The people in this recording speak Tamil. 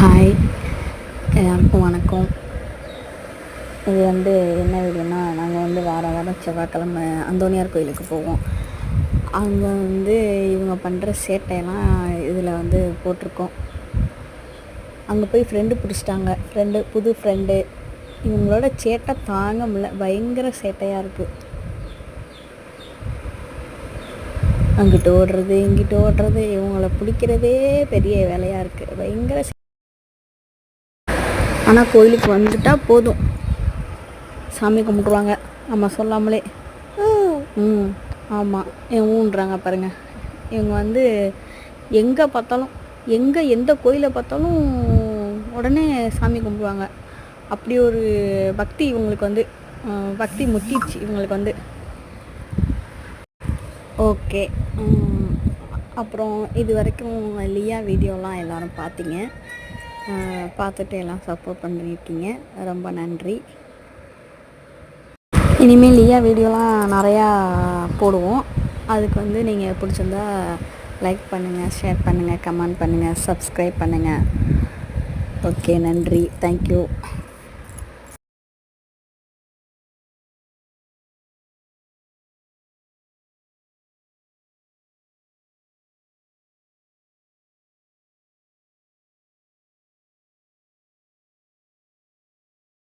ஹாய் எல்லாருக்கும் வணக்கம். இது வந்து என்ன வீடியோனா நாங்கள் வந்து வாரம் வாரம் செவ்வாய்க்கிழமை அந்தோனியார் கோயிலுக்கு போவோம். அங்கே வந்து இவங்க பண்ணுற சேட்டையெல்லாம் இதில் வந்து போட்டிருக்கோம். அங்கே போய் ஃப்ரெண்டு பிடிச்சிட்டாங்க. ஃப்ரெண்டு புது ஃப்ரெண்டு இவங்களோட சேட்டை தாங்க முடியல. பயங்கர சேட்டையாக இருக்குது அங்கிட்டு ஓடுறது இங்கிட்டு ஓடுறது இவங்கள பிடிக்கிறதே பெரிய வேலையாக இருக்குது பயங்கர ஆனால் கோயிலுக்கு வந்துட்டால் போதும். சாமி கும்பிட்ருவாங்க நம்ம சொல்லாமலே. ம் ஆமாம் ஊன்றாங்க பாருங்கள் இவங்க வந்து எங்கே பார்த்தாலும் எங்கே எந்த கோயிலை பார்த்தாலும் உடனே சாமி கும்பிடுவாங்க. அப்படி ஒரு பக்தி இவங்களுக்கு வந்து பக்தி முட்டிச்சு இவங்களுக்கு வந்து. ஓகே. அப்புறம் இது வரைக்கும் லியா வீடியோலாம் எல்லோரும் பார்த்தீங்க. பார்த்துட்டு எல்லாம் சப்போர்ட் பண்ணியிருக்கீங்க. ரொம்ப நன்றி. இனிமேல் லியா வீடியோலாம் நிறையா போடுவோம். அதுக்கு வந்து நீங்கள் பிடிச்சிருந்தா லைக் பண்ணுங்கள் ஷேர் பண்ணுங்கள் கமெண்ட் பண்ணுங்கள் சப்ஸ்கிரைப் பண்ணுங்கள் ஓகே நன்றி. தேங்க்யூ